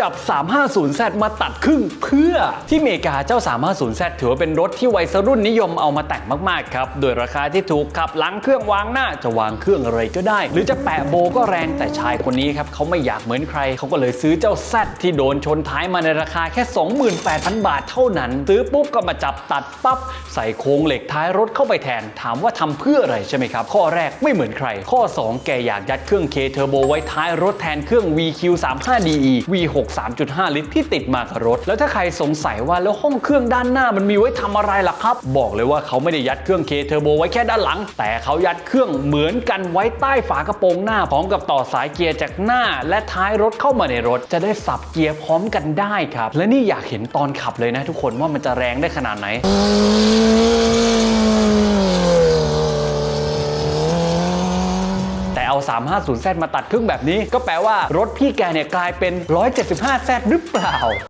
จับ 350Z มาตัดครึ่งเพื่อที่อเมริกาเจ้า 350Z ถือว่าเป็นรถที่วัยรุ่นนิยมเอามาแต่งมากๆครับ โดยราคาที่ถูกขับหลังเครื่องวางหน้าจะวางเครื่องอะไรก็ได้ หรือจะแปะโบก็แรงแต่ชายคนนี้ครับเขาไม่อยากเหมือนใคร เขาก็เลยซื้อเจ้า Z ที่โดนชนท้ายมาในราคาแค่ 28,000 บาทเท่านั้น ซื้อปุ๊บก็มาจับตัดปั๊บใส่โครงเหล็กท้ายรถเข้าไปแทน ถามว่าทำเพื่ออะไรใช่ไหมครับข้อแรกไม่เหมือนใคร ข้อ 2 แกอยากยัดเครื่อง K Turbo ไว้ท้ายรถแทนเครื่อง VQ35DE V6 63.5 ลิตรที่ติดมากับรถ แล้วถ้าใครสงสัยว่าแล้วห้องเครื่องด้านหน้ามันมีไว้ทำอะไรล่ะครับ บอกเลยว่าเขาไม่ได้ยัดเครื่อง K Turbo ไว้แค่ด้านหลัง แต่เขายัดเครื่องเหมือนกันไว้ใต้ฝากระโปรงหน้าพร้อมกับต่อสายเกียร์จากหน้า และท้ายรถเข้ามาในรถ จะได้สับเกียร์พร้อมกันได้ครับ และนี่อยากเห็นตอนขับเลยนะทุกคนว่ามันจะแรงได้ขนาดไหน เอา 350Z มาตัดครึ่งแบบนี้ ก็แปลว่ารถพี่แกเนี่ยกลายเป็น 175Z หรือเปล่า